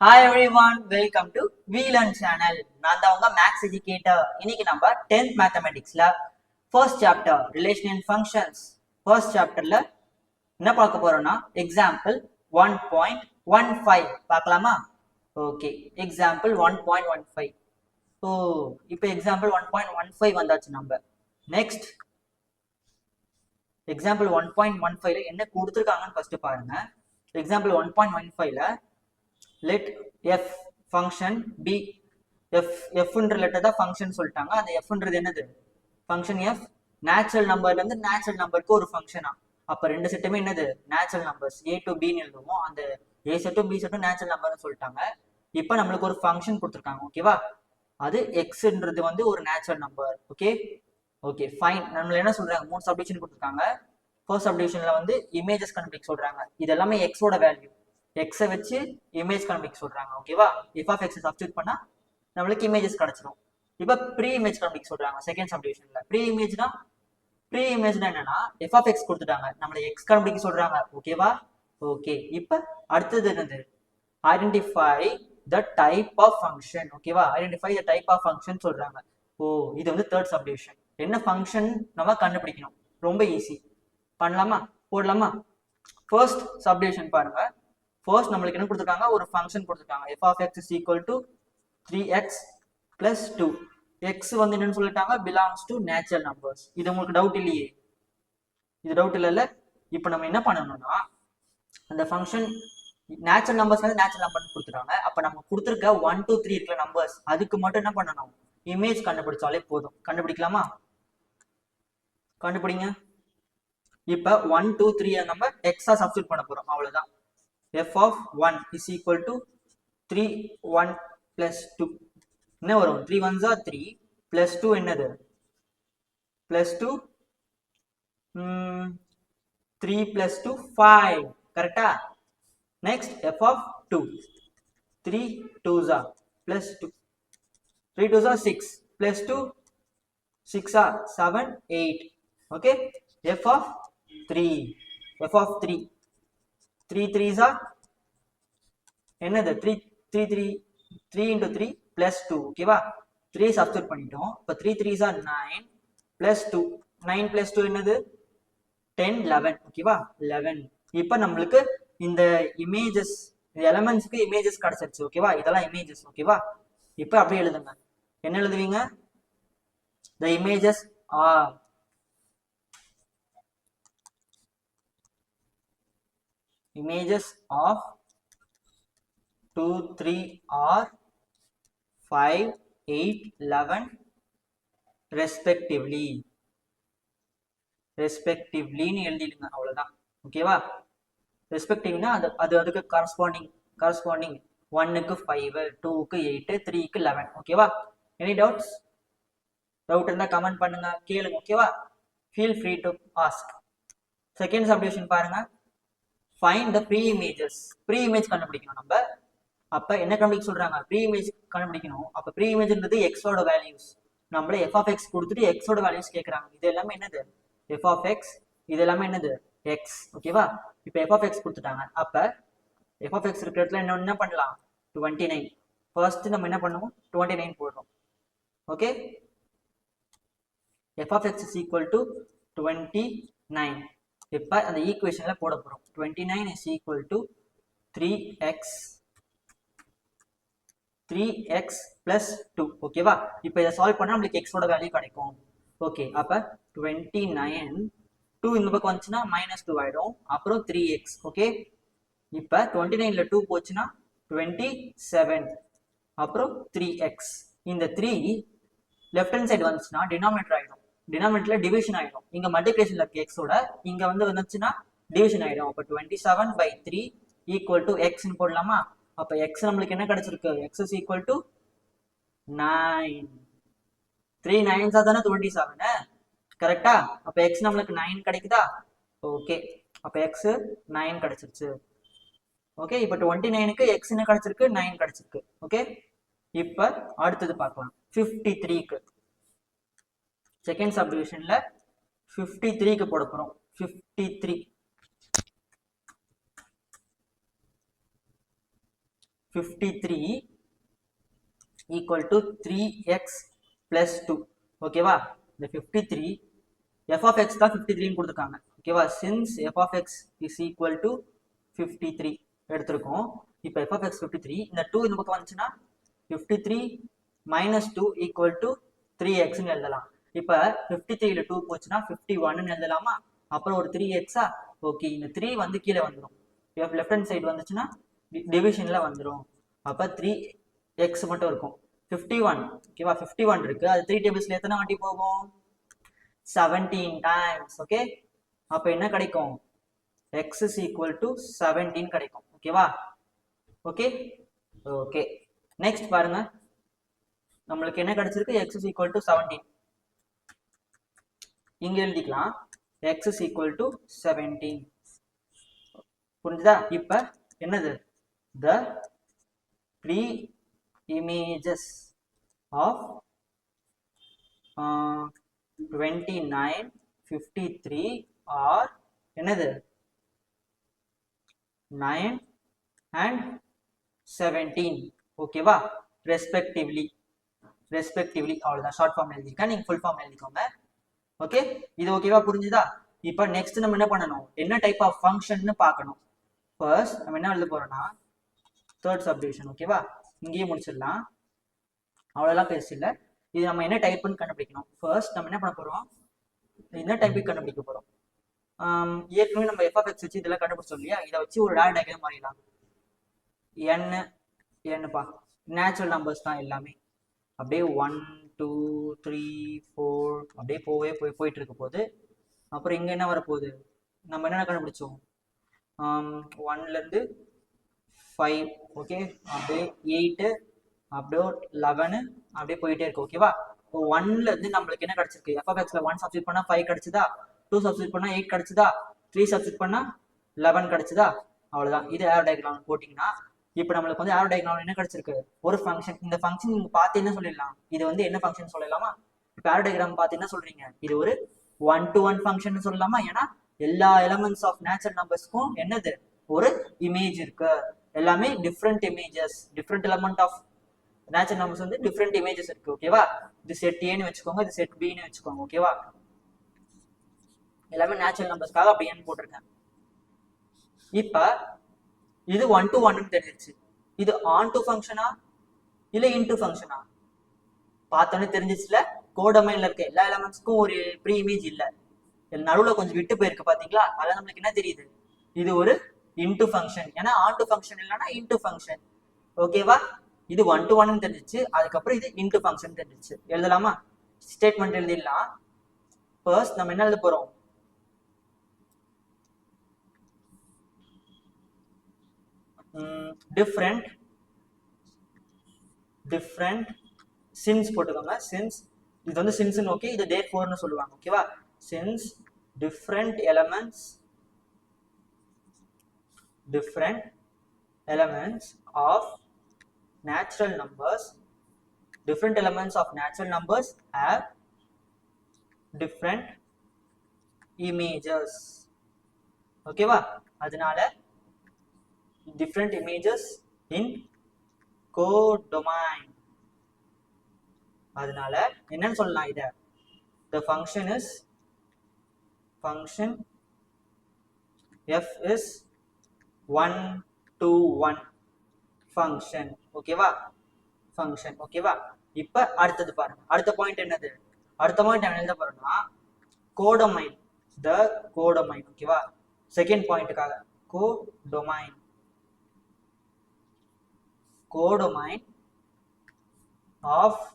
Hi everyone welcome to வீலன் channel நான் தான் உங்க மேக்ஸ் எஜுகேட்டர் இன்னைக்கு நம்ம tenth மேத்தமெட்டிக்ஸ்ல first chapter relation and functions first சாப்டர்ல என்ன பார்க்க போறோம்னா example one point one five பார்க்கலாமா? Okay example one point one five so இப்போ example one point one five வந்தாச்சு நம்ம. Next example one point one ஃபைவ்ல என்ன கொடுத்துருக்காங்கன்னு ஃபர்ஸ்ட் பாருங்க. எக்ஸாம்பிள் ஒன் பாயிண்ட் ஒன் ஃபைவ்ல let f function be f எஃப்ன்ற letter தான் ஃபங்க்ஷன் சொல்லிட்டாங்க. அந்த எஃப்ன்றது என்னது? ஃபங்க்ஷன் எஃப் நேச்சுரல் நம்பர்ல இருந்து நேச்சுரல் நம்பருக்கு ஒரு ஃபங்க்ஷனா அப்ப ரெண்டு செட்டுமே என்னது? நேச்சுரல் நம்பர்ஸ் ஏ டு பின்னு எழுதுவோம். அந்த ஏ செட்டும் பி செட்டும் நேச்சுரல் நம்பர்னு சொல்லிட்டாங்க. இப்போ நம்மளுக்கு ஒரு ஃபங்க்ஷன் கொடுத்துருக்காங்க. ஓகேவா அது எக்ஸ்ன்றது வந்து ஒரு natural number okay okay fine நம்மள என்ன சொல்றாங்க? மூணு சப்டிஷன் கொடுத்துருக்காங்க. ஃபர்ஸ்ட் சப்டிஷன்ல வந்து இமேஜஸ் கண்டுபிடிக்க சொல்றாங்க. இது எல்லாமே எக்ஸோட வேல்யூ எக்ஸை வச்சு இமேஜ் கண்டுபிடிக்க சொல்றாங்க ஓகேவா எஃப் ஆஃப் எக்ஸ் சப்ஸ்டியூட் பண்ணா நம்மளுக்கு இமேஜஸ் கிடைச்சிடும் இப்போ ப்ரீ இமேஜ் கண்டுபிடிக்க சொல்றாங்க செகண்ட் சப்டிவிஷன்ல ப்ரீ இமேஜ்னா ப்ரீ இமேஜ்னா என்னன்னா எஃப் ஆஃப் எக்ஸ் கொடுத்துட்டாங்க. நம்மளை எக்ஸ் கண்டுபிடிக்க சொல்றாங்க ஓகேவா ஓகே இப்போ அடுத்தது என்னது? Identify the type of function ஓகேவா identify the type of function சொல்றாங்க. ஓ இது வந்து தேர்ட் சப்டிவிஷன் என்ன ஃபங்க்ஷன் நம்ம கண்டுபிடிக்கணும்? ரொம்ப ஈஸி பண்ணலாமா? போடலாமா? ஃபர்ஸ்ட் சப்டிவிஷன் பாருங்க. ஃபர்ஸ்ட் நம்மளுக்கு என்ன கொடுத்துருக்காங்க? ஒரு ஃபங்க்ஷன் கொடுத்துருக்காங்க. F of x is equal to three x plus two x வந்து என்னன்னு சொல்லிட்டாங்க? பிலாங்ஸ் டு நேச்சுரல் நம்பர்ஸ் இது உங்களுக்கு டவுட் இல்லையே. இது டவுட் இல்லைல்ல இப்போ நம்ம என்ன பண்ணணும்னா அந்த ஃபங்க்ஷன் நேச்சுரல் நம்பர்ஸ் வந்து நேச்சுரல் நம்பர்னு கொடுத்துருக்காங்க அப்போ நம்ம கொடுத்துருக்க ஒன் டூ த்ரீ இருக்கிற நம்பர்ஸ் அதுக்கு மட்டும் என்ன பண்ணணும்? இமேஜ் கண்டுபிடிச்சாலே போதும். கண்டுபிடிக்கலாமா? கண்டுபிடிங்க. இப்போ ஒன் டூ த்ரீ நம்ம எக்ஸா சப்ஸ்டியூட் பண்ண போகிறோம் அவ்வளோதான் f of 1 is equal to 3 1 plus 2 என்ன வரும் 3 ones are 3 plus 2 என்னது plus 2 ம், 3 plus 2 5 கரெக்டா next f of 2 3 2s are plus 2 3 2s are 6 plus 2 6 are 7 8 okay f of 3 f of 3 three த்ரீஸா என்னது? Three three three three into three plus two ஓகேவா three substitute பண்ணிட்டோம். இப்போ three த்ரீஸா nine plus two nine plus two என்னது? Ten eleven ஓகேவா eleven இப்போ நம்மளுக்கு இந்த images எலமெண்ட்ஸ்க்கு images கிடைச்சிருச்சு. ஓகேவா இதெல்லாம் இமேஜஸ் ஓகேவா இப்போ அப்படியே எழுதுங்க. என்ன எழுதுவீங்க? The images are images of 2 3 or 5 8 11 respectively. ரெஸ்பெக்டிவ்லின்னு எழுதிடுங்க அவ்வளவுதான். ஓகேவா ரெஸ்பெக்டிவ்னா அது அது அதுக்கு கரஸ்பாண்டிங் கரஸ்பாண்டிங் ஒன்னுக்கு ஃபைவ் டூக்கு எயிட்டு த்ரீக்கு லெவன் ஓகேவா எனி டவுட்ஸ் டவுட் இருந்தால் கமெண்ட் பண்ணுங்க கேளுங்க ஓகேவா feel free to ask second subdivision பாருங்க. Find the pre images pre image கண்டுபிடிக்கணும் நம்ம. அப்ப என்ன கண்டுபிடிக்க சொல்றாங்க? ப்ரீ இமேஜ் கண்டுபிடிக்கணும். அப்ப ப்ரீ இமேஜ்ன்றது எக்ஸோட வேல்யூஸ் நம்மள எஃப் ஆஃப் எக்ஸ் கொடுத்துட்டு எக்ஸோட வேல்யூஸ் கேட்கறாங்க இது எல்லாமே என்னது? எஃப் ஆஃப் எக்ஸ் இது எல்லாமே என்னது? எக்ஸ் ஓகேவா இப்போ எஃப் ஆஃப் எக்ஸ் கொடுத்துட்டாங்க. அப்ப எஃப் ஆஃப் எக்ஸ் இருக்கிற இடத்துல என்ன என்ன பண்ணலாம்? டுவெண்ட்டி நைன் ஃபர்ஸ்ட் நம்ம என்ன பண்ணுவோம்? டுவெண்ட்டி நைன் போடுறோம். Okay f of x is equal to twenty nine இப்போ அந்த ஈக்குவேஷனில் போட போகிறோம் twenty nine is equal to three x three x plus two ஓகேவா இப்போ இதை சால்வ் பண்ணால் நம்மளுக்கு எக்ஸோட வேல்யூ கிடைக்கும். ஓகே அப்போ டுவெண்ட்டி நைன் டூ இந்த பக்கம் வந்துச்சுன்னா மைனஸ் டூ ஆகிடும் அப்புறம் த்ரீ எக்ஸ் ஓகே இப்போ டுவெண்ட்டி நைனில் டூ போச்சுன்னா டுவெண்ட்டி செவன் அப்புறம் த்ரீ எக்ஸ் இந்த த்ரீ லெஃப்ட் ஹேண்ட் சைடு வந்துச்சுன்னா டினாமினேட்டர் ஆகிடும் டினாமினேட்டர்ல டிவிஷன் ஆயிடும். இங்க மல்டிபிளேஷன்ல எக்ஸோட இங்க வந்து வந்துச்சுன்னா டிவிஷன் ஆயிடும். அப்ப twenty seven by three equal to எக்ஸ்ன்னு போடலாமா? அப்ப எக்ஸ் நம்மளுக்கு என்ன கிடைச்சிருக்கு? X is equal to nine three நைன்ஸா தானே டுவெண்ட்டி செவனு கரெக்டா அப்ப எக்ஸ் நம்மளுக்கு நைன் கிடைக்குதா? ஓகே அப்ப எக்ஸ் நைன் கிடைச்சிருச்சு. ஓகே இப்போ டுவெண்ட்டி நைனுக்கு எக்ஸ் என்ன கிடைச்சிருக்கு? நைன் கிடைச்சிருக்கு. ஓகே இப்போ அடுத்தது பார்க்கலாம். ஃபிஃப்டி த்ரீக்கு செகண்ட் சப்டிவிஷன்ல ஃபிஃப்டி த்ரீக்கு போட போகிறோம் fifty three fifty three equal to three x plus two ஓகேவா இந்த fifty three f of x தான் ஃபிஃப்டி த்ரீன்னு கொடுத்துருக்காங்க. ஓகேவா since f of x is equal to fifty three எடுத்திருக்கோம். இப்போ f of x fifty three இந்த டூ இந்த பக்கம் வந்துச்சுன்னா fifty three minus two equal to three எக்ஸ்ன்னு எழுதலாம். இப்போ ஃபிஃப்டி த்ரீல டூ போச்சுன்னா ஃபிஃப்டி ஒன்னு எழுதலாமா? அப்புறம் ஒரு த்ரீ எக்ஸா ஓகே இந்த த்ரீ வந்து கீழே வந்துடும் லெஃப்ட் ஹேண்ட் சைடு வந்துச்சுன்னா டிவிஷன்ல வந்துடும் அப்போ த்ரீ எக்ஸ் மட்டும் இருக்கும். ஃபிஃப்டி ஒன் ஓகேவா ஃபிஃப்டி ஒன் இருக்கு. அது த்ரீ டேபிள்ஸ்ல எத்தனை வாட்டி போகும்? செவன்டீன் டைம்ஸ் ஓகே அப்போ என்ன கிடைக்கும்? X is equal to seventeen கிடைக்கும். ஓகேவா ஓகே ஓகே நெக்ஸ்ட் பாருங்க. நம்மளுக்கு என்ன கிடைச்சிருக்கு? X is equal to seventeen இங்கே எழுதிக்கலாம். X is equal to seventeen புரிஞ்சுதா? இப்போ என்னது? The three images of twenty nine fifty three are என்னது நைன் அண்ட் செவன்டீன் ஓகேவா ரெஸ்பெக்டிவ்லி ரெஸ்பெக்டிவ்லி அவ்வளோதான் ஷார்ட் ஃபார்ம் எழுதிருக்கேன் நீங்கள் ஃபுல் ஃபார்ம் எழுதிக்கோங்க. ஓகே இது ஓகேவா புரிஞ்சுதா? இப்போ நெக்ஸ்ட் நம்ம என்ன பண்ணணும்? என்ன டைப் ஆஃப் ஃபங்க்ஷன்னு பார்க்கணும். ஃபர்ஸ்ட் நம்ம என்ன எழுத போறோம்னா தேர்ட் சப்டிவிஷன் ஓகேவா இங்கேயே முடிச்சிடலாம். அவ்வளோலாம் பெருசு இல்லை. இது நம்ம என்ன டைப்னு கண்டுபிடிக்கணும். ஃபர்ஸ்ட் நம்ம என்ன பண்ண போறோம்? என்ன டைப்புக்கு கண்டுபிடிக்க போறோம்? ஏற்கனவே நம்ம எஃப் எக்ஸ் வச்சு இதெல்லாம் கண்டுபிடிச்சோம் இல்லையா? இதை வச்சு ஒரு டேட் டயக்ராம் மாறிடலாம். N என்னப்பா நேச்சுரல் நம்பர்ஸ் தான் எல்லாமே. அப்படியே ஒன் டூ த்ரீ ஃபோர் அப்படியே போவே போய் போயிட்டு இருக்க போது அப்புறம் இங்கே என்ன வரப்போகுது? நம்ம என்னென்ன கண்டுபிடிச்சோம்? ஒன்லேருந்து ஃபைவ் ஓகே அப்படியே எயிட்டு அப்படியே லெவனு அப்படியே போயிட்டே இருக்கு ஓகேவா இப்போ ஒன்லேருந்து நம்மளுக்கு என்ன கிடச்சிருக்கு? எஃப்எக்ஸ்ல ஒன் சப்ஸ்டிட் பண்ணால் ஃபைவ் கிடச்சிதா? டூ சப்ஸ்டிட் பண்ணால் எயிட் கிடச்சிதா? த்ரீ சப்ஸ்டிட் பண்ணால் லெவன் கிடச்சிதா? அவ்வளோதான் இது ஏர் டயக்ராம் போட்டிங்கன்னா இப்போ நம்மளுக்கு வந்து ஆரோ டயக்ராம் என்ன கிடைச்சிருக்கு? ஒரு ஃபங்க்ஷன் இந்த ஃபங்க்ஷன் நீங்க பார்த்து என்ன சொல்லிடலாம்? இது வந்து என்ன ஃபங்க்ஷன் சொல்லலாமா? இப்போ ஆரோ டயக்ராம் பார்த்து என்ன சொல்றீங்க? இது ஒரு ஒன் டு ஒன் ஃபங்க்ஷன் சொல்லலாமா? ஏன்னா எல்லா எலமெண்ட்ஸ் ஆஃப் நேச்சுரல் நம்பர்ஸ்க்கும் என்னது? ஒரு இமேஜ் இருக்கு. எல்லாமே different images different element of natural numbers வந்து டிஃப்ரெண்ட் இமேஜஸ் இருக்கு ஓகேவா இது செட் ஏன்னு வச்சுக்கோங்க இது செட் பின்னு வச்சுக்கோங்க ஓகேவா எல்லாமே நேச்சுரல் நம்பர்ஸ்க்காக அப்படி ஏன்னு போட்டிருக்கேன். இப்போ இது ஒன் டு ஒன்னு தெரிஞ்சிருச்சு. இது ஆன் டு ஃபங்க்ஷனா இல்ல இன்டு ஃபங்க்ஷனா பார்த்தோன்னே தெரிஞ்சிச்சுல கோடமைன்ல இருக்க எல்லா எலமெண்ட்ஸ்க்கும் ஒரு ப்ரீ இமேஜ் இல்லை. நடுவில் கொஞ்சம் விட்டு போயிருக்கு பாத்தீங்களா அதில் நம்மளுக்கு என்ன தெரியுது? இது ஒரு இன்டு ஃபங்க்ஷன் ஏன்னா ஆன் டு ஃபங்க்ஷன் இல்லைன்னா இன்டு ஃபங்க்ஷன் ஓகேவா இது ஒன் டு ஒன்னு தெரிஞ்சிச்சு அதுக்கப்புறம் இது இன்டு ஃபங்க்ஷன் தெரிஞ்சிச்சு எழுதலாமா? ஸ்டேட்மெண்ட் எழுதிடலாம். ஃபர்ஸ்ட் நம்ம என்ன எழுத போறோம்? டிஃப்ரெண்ட் டிஃப்ரெண்ட் சின்ஸ் போட்டுக்கோங்க. சின்ஸ் இது வந்து சின்ஸ் ஓகே இது டே ஃபோர்னு சொல்லுவாங்க ஓகேவா since different elements different elements of natural numbers different elements of natural numbers have different images ஓகேவா அதனால different images in codomain. அதனால என்னன்னு சொல்லலாம் இத. The function is function f is 1 to 1 function ஓகேவா ஃபங்க்ஷன் ஓகேவா இப்ப அடுத்தது பாருங்க. அடுத்த பாயிண்ட் என்னது? அடுத்த பாயிண்ட் என்ன எழுத போறோம்னா கோடமைன் த கோடமைன் ஓகேவா செகண்ட் பாயிண்ட்டுக்காக கோடொமைன் கோடொமைன் ஆஃப்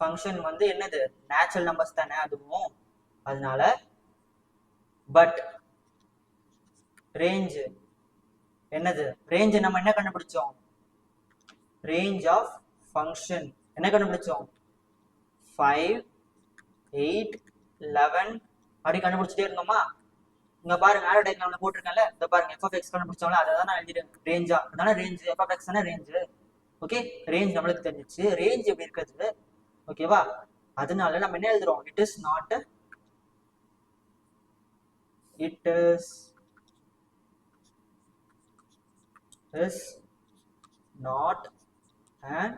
ஃபங்க்ஷன் வந்து என்னது? நேச்சுரல் நம்பர்ஸ் தானே அதுவும். அதனால பட் ரேஞ்சு என்னது? ரேஞ்சு நம்ம என்ன கண்டுபிடிச்சோம்? ரேஞ்ச் ஆஃப் ஃபங்க்ஷன் என்ன கண்டுபிடிச்சோம்? ஃபைவ் எயிட் லெவன் அப்படி கண்டுபிடிச்சிட்டே இருந்தோமா? இங்க பாருங்க ஆரோ டயக்ராம்ல போட்டிருக்கேன்ல இந்த பாருங்க எஃப் ஆஃப் எக்ஸ் கண்டுபிடிச்சோம்ல அதை தான் நான் எழுதிட்டேன் ரேஞ்சா அதனால ரேஞ்ச் எஃப் ஆஃப் எக்ஸ் தானே ரேஞ்ச் ஓகே ரேஞ்ச் நம்மளுக்கு தெரிஞ்சிச்சு. ரேஞ்ச் எப்படி இருக்கிறது? ஓகேவா அதனால நம்ம என்ன எழுதுறோம்? It is not it is is not an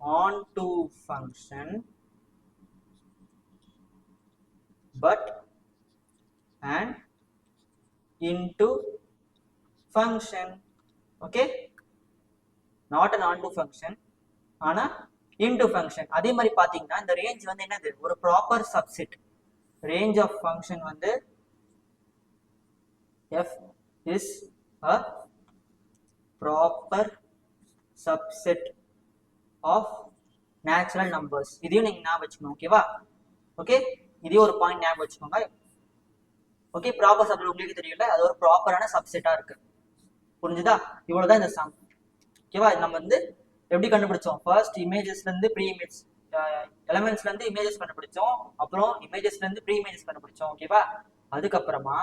onto function but and into function. Okay? Not an onto function ஆனா into function. அதே மாதிரி பாத்தீங்கன்னா இந்த ரேஞ்ச் வந்து என்னது? ஒரு proper subset range of function வந்து f is a proper subset of natural numbers. இதையும் நீங்க ஞாபகம் வச்சுக்கணும் ஓகேவா ஓகே இதையும் ஒரு பாயிண்ட் ஞாபகம் வச்சுக்கோங்க. ஓகே ப்ராப்பர் சப்செட் உங்களுக்கு தெரியல அது ஒரு ப்ராப்பரான சப்செட்டா இருக்கு. புரிஞ்சுதா? இவ்வளவுதான் இந்த சம் ஓகேவா நம்ம வந்து எப்படி கண்டுபிடிச்சோம்? ஃபர்ஸ்ட் இமேஜஸ்ல இருந்து ப்ரீ இமேஜ் எலமெண்ட்ஸ்ல இருந்து இமேஜஸ் கண்டுபிடிச்சோம். அப்புறம் இமேஜஸ்ல இருந்து ப்ரீ இமேஜஸ் கண்டுபிடிச்சோம் ஓகேவா அதுக்கப்புறமா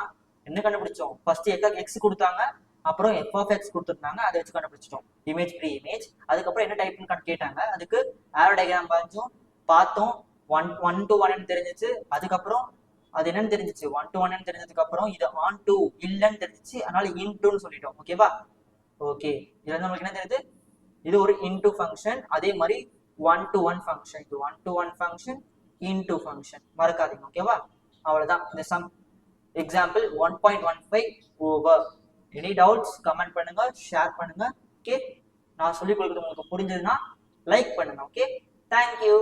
என்ன கண்டுபிடிச்சோம்? ஃபர்ஸ்ட் எக்கா எக்ஸ் கொடுத்தாங்க. அப்புறம் எஃப் ஆஃப் எக்ஸ் கொடுத்துருந்தாங்க. அதை வச்சு கண்டுபிடிச்சிட்டோம். இமேஜ் ப்ரீ இமேஜ் அதுக்கப்புறம் என்ன டைப்னு கேட்டாங்க. அதுக்கு ஆரோ டயக்ராம் பார்த்தோம் பார்த்தோம் ஒன் ஒன் டு ஒன் தெரிஞ்சிச்சு. அதுக்கப்புறம் அது என்னன்னு தெரிஞ்சிச்சு. ஒன் டு ஒன் தெரிஞ்சதுக்கு அப்புறம் இது ஆன் டு இல்லைன்னு தெரிஞ்சிச்சு. அதனால இன் டூன்னு சொல்லிட்டோம். ஓகேவா ஓகே இதுல நம்மளுக்கு என்ன தெரியுது? இது ஒரு இன்டூ ஃபங்க்ஷன் அதே மாதிரி ஒன் டு ஒன் ஃபங்க்ஷன் இது one to one function into function மறக்காதீங்க. ஓகேவா அவ்வளவுதான். இந்த some example one point one five over any doubts comment பண்ணுங்க. ஷேர் பண்ணுங்க. ஓகே நான் சொல்லிக் கொடுக்குறது உங்களுக்கு புரிஞ்சதுன்னா லைக் பண்ணுங்க. Okay thank you